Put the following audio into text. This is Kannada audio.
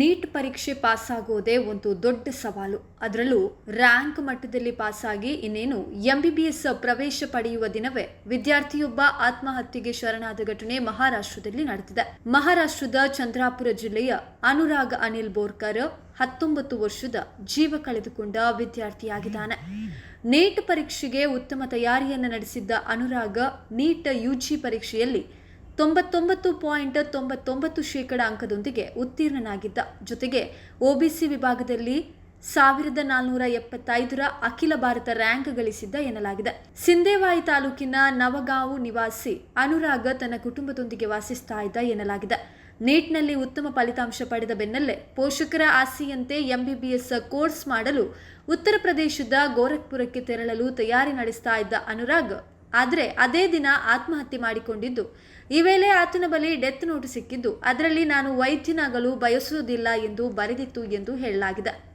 ನೀಟ್ ಪರೀಕ್ಷೆ ಪಾಸಾಗೋದೇ ಒಂದು ದೊಡ್ಡ ಸವಾಲು. ಅದರಲ್ಲೂ ರ್ಯಾಂಕ್ ಮಟ್ಟದಲ್ಲಿ ಪಾಸಾಗಿ ಇನ್ನೇನು ಎಂಬಿಬಿಎಸ್ ಪ್ರವೇಶ ಪಡೆಯುವ ದಿನವೇ ವಿದ್ಯಾರ್ಥಿಯೊಬ್ಬ ಆತ್ಮಹತ್ಯೆಗೆ ಶರಣಾದ ಘಟನೆ ಮಹಾರಾಷ್ಟ್ರದಲ್ಲಿ ನಡೆದಿದೆ. ಮಹಾರಾಷ್ಟ್ರದ ಚಂದ್ರಾಪುರ ಜಿಲ್ಲೆಯ ಅನುರಾಗ್ ಅನಿಲ್ ಬೋರ್ಕರ್ ಹತ್ತೊಂಬತ್ತು ವರ್ಷದ ಜೀವ ಕಳೆದುಕೊಂಡ ವಿದ್ಯಾರ್ಥಿಯಾಗಿದ್ದಾನೆ. ನೀಟ್ ಪರೀಕ್ಷೆಗೆ ಉತ್ತಮ ತಯಾರಿಯನ್ನು ನಡೆಸಿದ್ದ ಅನುರಾಗ್ ನೀಟ್ ಯುಜಿ ಪರೀಕ್ಷೆಯಲ್ಲಿ ತೊಂಬತ್ತೊಂಬತ್ತು ಪಾಯಿಂಟ್ ತೊಂಬತ್ತೊಂಬತ್ತು ಶೇಕಡ ಅಂಕದೊಂದಿಗೆ ಉತ್ತೀರ್ಣನಾಗಿದ್ದ. ಜೊತೆಗೆ ಒಬಿಸಿ ವಿಭಾಗದಲ್ಲಿ ಸಾವಿರದ ನಾಲ್ನೂರ ಎಪ್ಪತ್ತೈದರ ಅಖಿಲ ಭಾರತ ರ್ಯಾಂಕ್ ಗಳಿಸಿದ್ದ ಎನ್ನಲಾಗಿದೆ. ಸಿಂದೇವಾಯಿ ತಾಲೂಕಿನ ನವಗಾವು ನಿವಾಸಿ ಅನುರಾಗ ತನ್ನ ಕುಟುಂಬದೊಂದಿಗೆ ವಾಸಿಸ್ತಾ ಇದ್ದ ಎನ್ನಲಾಗಿದೆ. ನೀಟ್ನಲ್ಲಿ ಉತ್ತಮ ಫಲಿತಾಂಶ ಪಡೆದ ಬೆನ್ನಲ್ಲೇ ಪೋಷಕರ ಆಸೆಯಂತೆ ಎಂಬಿಬಿಎಸ್ ಕೋರ್ಸ್ ಮಾಡಲು ಉತ್ತರ ಪ್ರದೇಶದ ಗೋರಖ್ಪುರಕ್ಕೆ ತೆರಳಲು ತಯಾರಿ ನಡೆಸ್ತಾ ಇದ್ದ ಅನುರಾಗ್ ಆದರೆ ಅದೇ ದಿನ ಆತ್ಮಹತ್ಯೆ ಮಾಡಿಕೊಂಡಿದ್ದು. ಈ ವೇಳೆ ಆತನ ಬಳಿ ಡೆತ್ ನೋಟ್ ಸಿಕ್ಕಿದ್ದು. ಅದರಲ್ಲಿ ನಾನು ವೈದ್ಯನಾಗಲು ಬಯಸುವುದಿಲ್ಲ ಎಂದು ಬರೆದಿತ್ತು ಎಂದು ಹೇಳಲಾಗಿದೆ.